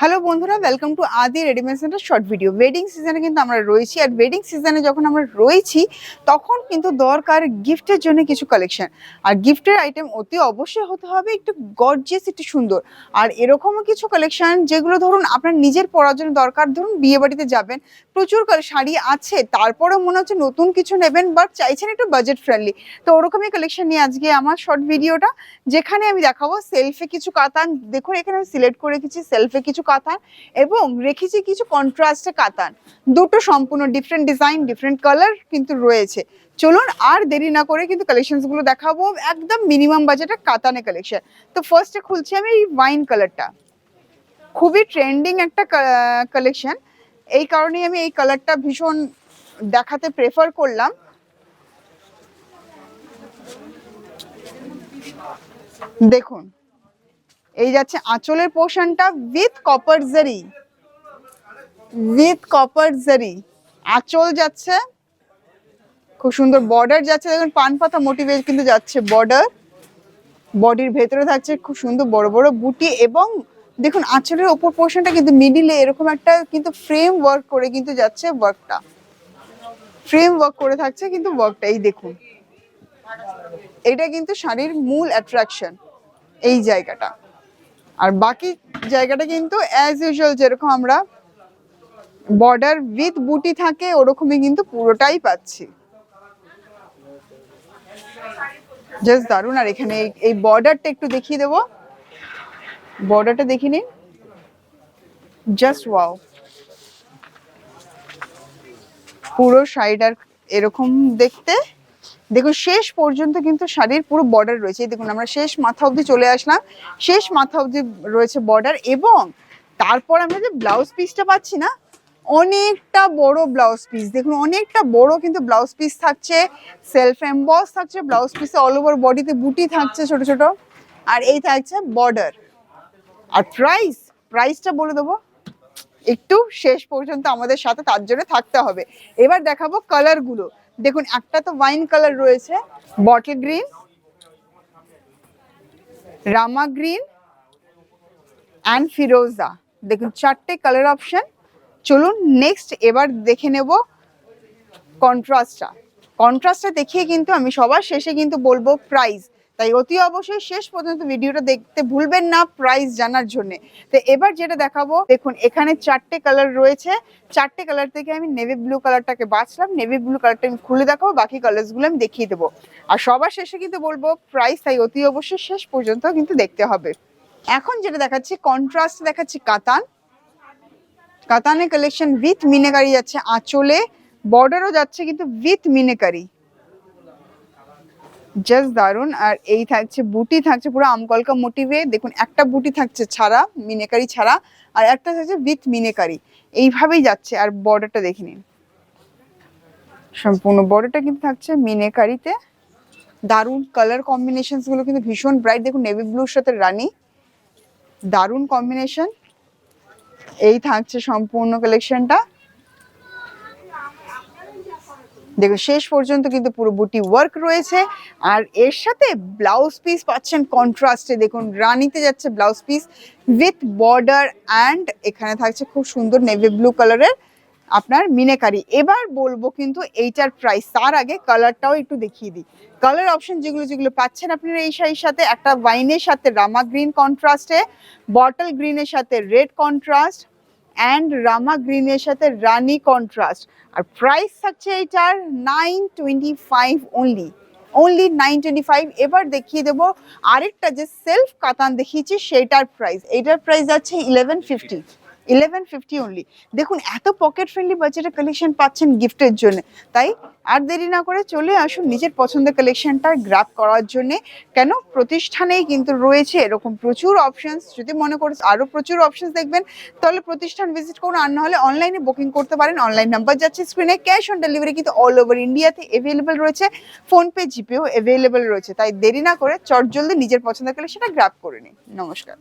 Hello বন্ধুরা welcome to Adi readymade centre short video wedding সিজনে কিন্তু আমরা রয়েছি আর ওয়েডিং সিজনে যখন আমরা রয়েছি, তখন কিন্তু দরকার গিফটের জন্য কিছু কালেকশন আর গিফটের আইটেম অতি অবশ্যই হতে হবে, একটু গর্জিয়াস একটু সুন্দর। আর এরকমও কিছু কালেকশন যেগুলো ধরুন আপনার নিজের পরার জন্য দরকার, ধরুন বিয়ে বাড়িতে যাবেন, প্রচুর শাড়ি আছে, তারপরেও মনে হচ্ছে নতুন কিছু নেবেন বাট চাইছেন একটু বাজেট ফ্রেন্ডলি তো ওরকমই কালেকশন নিয়ে আজকে আমার শর্ট ভিডিওটা যেখানে আমি দেখাবো সেলফে কিছু কাতান, দেখুন এখানে আমি সিলেক্ট করে রেখেছি সেলফে কিছু কাতান এবং রেখেছি কিছু কন্ট্রাস্টে কাতান দুটো সম্পূর্ণ ডিফারেন্ট ডিজাইন ডিফারেন্ট কালার কিন্তু রয়েছে। চলুন আর দেরি না করে কিন্তু কালেকশনসগুলো দেখাবো। একদম মিনিমাম বাজেটে কাতানে কালেকশন তো ফার্স্টে খুলছি আমি এই ওয়াইন কালারটা খুবই ট্রেন্ডিং একটা কালেকশন এই কারণেই আমি এই কালারটা ভীষণ দেখাতে প্রেফার করলাম। দেখুন এই যাচ্ছে আঁচলের পোর্শনটা with copper zari with copper zari আঁচল যাচ্ছে, খুব সুন্দর বর্ডার যাচ্ছে। দেখুন, পান পাতা মোটিভে কিন্তু যাচ্ছে বর্ডার বডির ভেতরে থাকছে খুব সুন্দর বড় বড় বুটি এবং দেখুন, আঁচলের ওপর পোর্শনটা কিন্তু মিডিলে এরকম একটা কিন্তু ফ্রেম ওয়ার্ক করে কিন্তু যাচ্ছে ওয়ার্কটা ফ্রেম ওয়ার্ক করে থাকছে কিন্তু ওয়ার্কটা এই দেখুন। এটা কিন্তু শাড়ির মূল অ্যাট্রাকশন এই জায়গাটা। আর বাকি জায়গাটা কিন্তু অ্যাজ ইউজুয়াল যেরকম আমরা বর্ডার উইথ বুটি থাকে, ওরকমই কিন্তু পুরোটাই পাচ্ছি। জাস্ট দারুণ, আর এখানে এই- বর্ডারটা একটু দেখিয়ে দেবো। বর্ডারটা দেখিয়ে নিন। জাস্ট ওয়াও পুরো শাড়িটার এরকম দেখতে। দেখুন, শেষ পর্যন্ত কিন্তু শাড়ির পুরো বর্ডার রয়েছে। দেখুন, আমরা শেষ মাথা অবধি চলে আসলাম। শেষ মাথা অবধি রয়েছে বর্ডার এবং তারপর আমরা যে ব্লাউজ পিসটা পাচ্ছি না, অনেকটা বড় ব্লাউজ পিস দেখুন, অনেকটা বড় কিন্তু ব্লাউজ পিস থাকছে। সেলফ এম্বস থাকছে ব্লাউজ পিসে অল ওভার বডিতে বুটি থাকছে ছোট ছোট। আর এই থাকছে বর্ডার আর প্রাইস প্রাইসটা বলে দেবো। একটু শেষ পর্যন্ত আমাদের সাথে তার জন্য থাকতে হবে। এবার দেখাবো কালারগুলো দেখুন, একটা তো ওয়াইন কালার রয়েছে bottle green Rama green and ফিরোজা দেখুন, চারটে কালার অপশন চলুন নেক্সট এবার দেখে নেব কন্ট্রাস্টটা কন্ট্রাস্টটা দেখিয়ে কিন্তু আমি সবার শেষে কিন্তু বলব প্রাইস তাই অতি অবশ্যই শেষ পর্যন্ত ভিডিওটা দেখতে ভুলবেন না প্রাইস জানার জন্য। তো এবার যেটা দেখাবো, দেখুন এখানে চারটে কালার রয়েছে। চারটে কালার থেকে আমি নেভি ব্লু কালারটাকে বাছলাম। নেভি ব্লু কালারটা আমি খুলে দেখাবো, বাকি কালার্সগুলো আমি দেখিয়ে দেবো। আর সবার শেষে কিন্তু বলব প্রাইস তাই অতি অবশ্যই শেষ পর্যন্ত কিন্তু দেখতে হবে। এখন যেটা দেখাচ্ছি কন্ট্রাস্ট দেখাচ্ছি কাতান। কাতানের কালেকশন উইথ মিনেকারি যাচ্ছে আঁচলে। বর্ডারও যাচ্ছে কিন্তু উইথ মিনেকারি জাস্ট দারুণ আর এই থাকছে, বুটি থাকছে পুরো আমকলকা মোটিভে। দেখুন, একটা বুটি থাকছে ছাড়া, মিনেকারি ছাড়া, আর একটা থাকছে উইথ মিনেকারি। এইভাবেই যাচ্ছে। আর বর্ডারটা দেখে নিন। সম্পূর্ণ বর্ডারটা কিন্তু থাকছে মিনেকারিতে। দারুণ কালার কম্বিনেশনসগুলো কিন্তু ভীষণ ব্রাইট দেখুন নেভি ব্লুর সাথে রানি। দারুণ কম্বিনেশন এই থাকছে সম্পূর্ণ কালেকশনটা দেখুন, শেষ পর্যন্ত কিন্তু পুরো বুটি ওয়ার্ক রয়েছে। আর এর সাথে ব্লাউজ পিস পাচ্ছেন কন্ট্রাস্টে দেখুন, রানিতে যাচ্ছে blouse piece with border and এখানে থাকছে খুব সুন্দর নেভি ব্লু কালারের আপনার মিনেকারি। এবার বলব কিন্তু এইটার প্রাইস তার আগে কালারটাও একটু দেখিয়ে দিই। কালার অপশন যেগুলো যেগুলো পাচ্ছেন আপনারা এই শাড়ির সাথে, একটা ওয়াইনের সাথে রামা গ্রিন কন্ট্রাস্টে বটল গ্রিনের সাথে রেড কন্ট্রাস্ট অ্যান্ড রামা গ্রিনের সাথে রানি কন্ট্রাস্ট আর প্রাইস থাকছে এইটার nine twenty five only only nine twenty five এবার দেখিয়ে দেবো আরেকটা যে সেলফ কাতান দেখিয়েছি, সেটার প্রাইস এইটার প্রাইস আছে eleven fifty eleven fifty only দেখুন, এত পকেট ফ্রেন্ডলি বাজেটের কালেকশন পাচ্ছেন গিফটের জন্য। তাই আর দেরি না করে চলে আসুন নিজের পছন্দের কালেকশনটা গ্র্যাপ করার জন্যে। কেন? প্রতিষ্ঠানেই কিন্তু রয়েছে এরকম প্রচুর অপশনস যদি মনে করে আরও প্রচুর অপশনস দেখবেন, তাহলে প্রতিষ্ঠান ভিজিট করুন। আর নাহলে অনলাইনে বুকিং করতে পারেন। অনলাইন নাম্বার যাচ্ছে স্ক্রিনে ক্যাশ অন ডেলিভারি কিন্তু অল ওভার ইন্ডিয়াতে অ্যাভেলেবেল রয়েছে। ফোনপে জিপেও অ্যাভেলেবেল রয়েছে। তাই দেরি না করে চট জলদি নিজের পছন্দের কালেকশনটা গ্র্যাপ করে নিন। নমস্কার।